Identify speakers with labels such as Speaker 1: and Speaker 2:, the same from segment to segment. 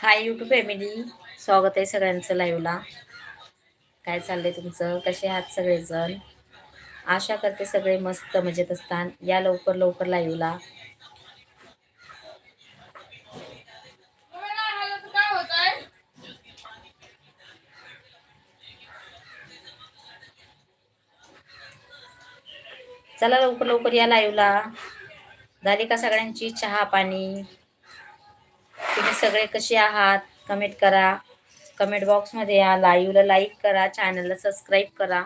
Speaker 1: Hi YouTube family स्वागत आहे सगळ्यांचं लाईव्हला काय चाललंय तुमचं? कसे आहात सगळेजण? आशा करते सगळे मस्त मजेत असतात या लवकर लवकर लाईव्हला चला लवकर लवकर या लाईव्हला झाली का सगळ्यांची चहा पाणी? तुम्ही सगळे कसे आहात? कमेंट करा. कमेंट बॉक्समध्ये या. लाईव्हला लाईक करा. चॅनलला सबस्क्राईब करा.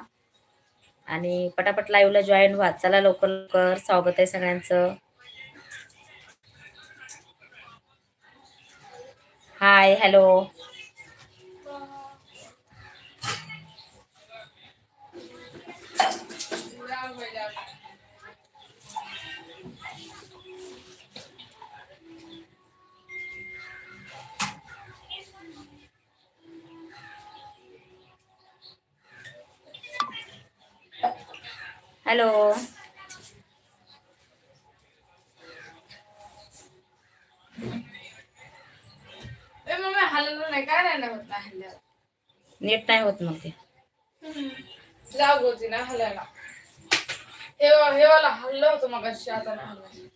Speaker 1: आणि पटापट लाईव्हला जॉईन व्हा. चला लवकर लवकर. स्वागत आहे सगळ्यांचं. Hi hello hello.
Speaker 2: हलवलं नाही. काय नाही ना होत नाही हल्ल्यावर?
Speaker 1: नीट नाही होत मग ते.
Speaker 2: जाग होती ना हलायला. हे हे वाला हल्लं होतं मग आता नाही हल्लं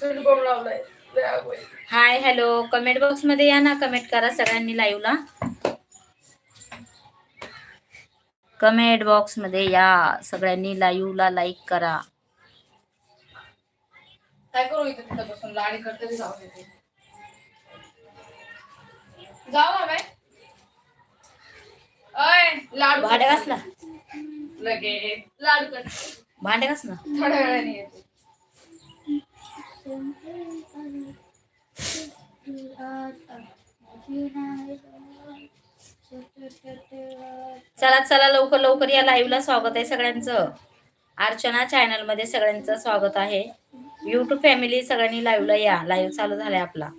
Speaker 2: झुणकोम लावलाय. जाग होईल.
Speaker 1: Hi hello. कमेंट बॉक्समध्ये या ना. कमेंट करा सगळ्यांनी लाईव्हला कमेंट बॉक्समध्ये या सगळ्यांनी लाईव्हला लाईक करा.
Speaker 2: काय करू इथे तिथं बसून? लाडी करते ते जाऊ देते जाऊ ना बाय अय लाडू
Speaker 1: भांडे घासला
Speaker 2: लगेच लाडू कर.
Speaker 1: भांडे घास ना.
Speaker 2: थोड्या वेळाने येते.
Speaker 1: चला चला लवकर लवकर या लाईव्हला स्वागत आहे सगळ्यांचं. अर्चना चॅनलमध्ये सगळ्यांचं स्वागत आहे. यूट्यूब फॅमिली सगळ्यांनी लाईव्हला या. लाईव्ह चालू झालाय आपला.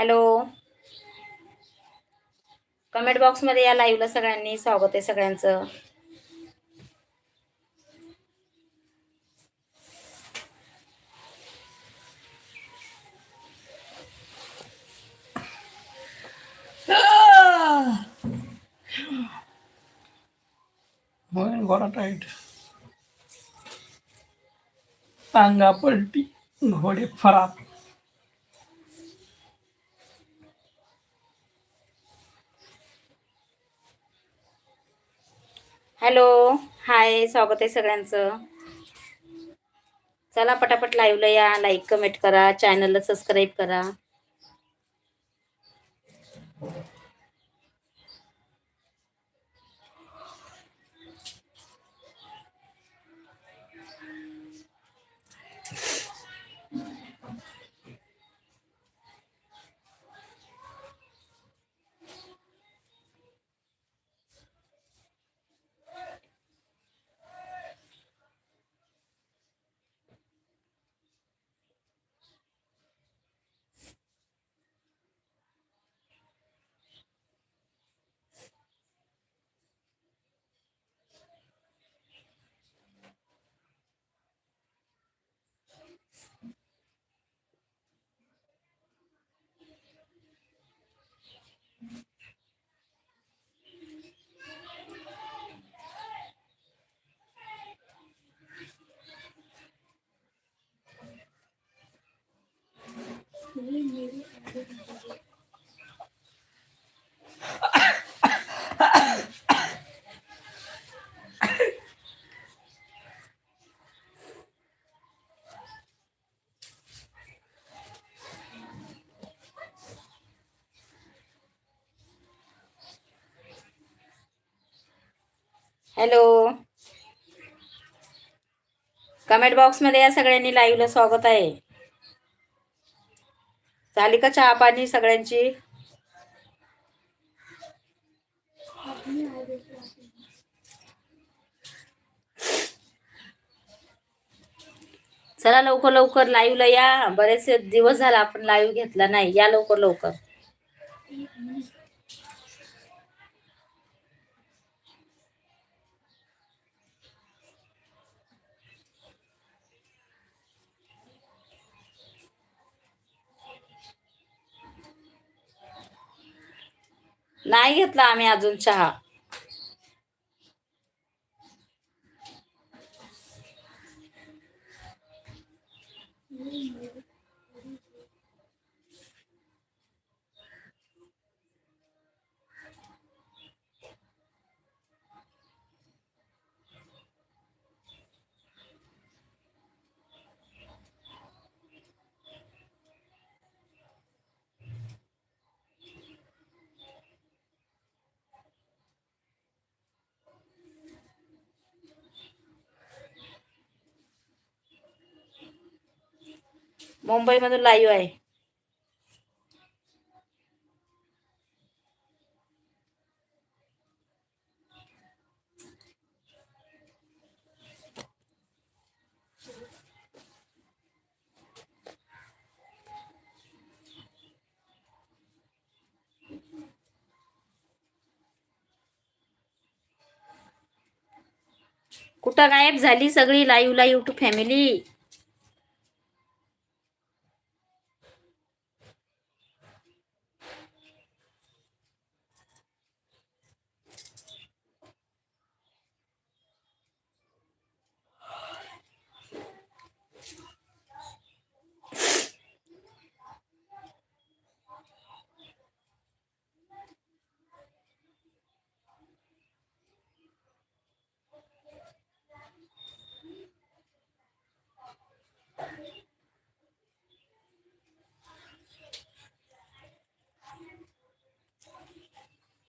Speaker 1: हॅलो. कमेंट बॉक्समध्ये या लाईव्हला सगळ्यांनी स्वागत आहे सगळ्यांचं.
Speaker 3: होईल टाईट. टांगा पलटी घोडे फरार.
Speaker 1: हॅलो हाय स्वागत आहे सगळ्यांचं. चला पटापट लाईव्हला या लाईक कमेंट करा चॅनलला सबस्क्राईब करा. हॅलो. कमेंट बॉक्समध्ये या सगळ्यांनी लाईव्हला स्वागत आहे. झाली का चहा पाणी सगळ्यांची. चला लवकर लवकर लाईव्हला या. बरेचसे दिवस झाला आपण लाईव्ह घेतला नाही. या लवकर लवकर. नाही घेतला आम्ही अजून चहा. मुंबईमधून लाईव्ह आहे. कुठं गायब झाली सगळी लाईव्ह लाईव्ह टू फॅमिली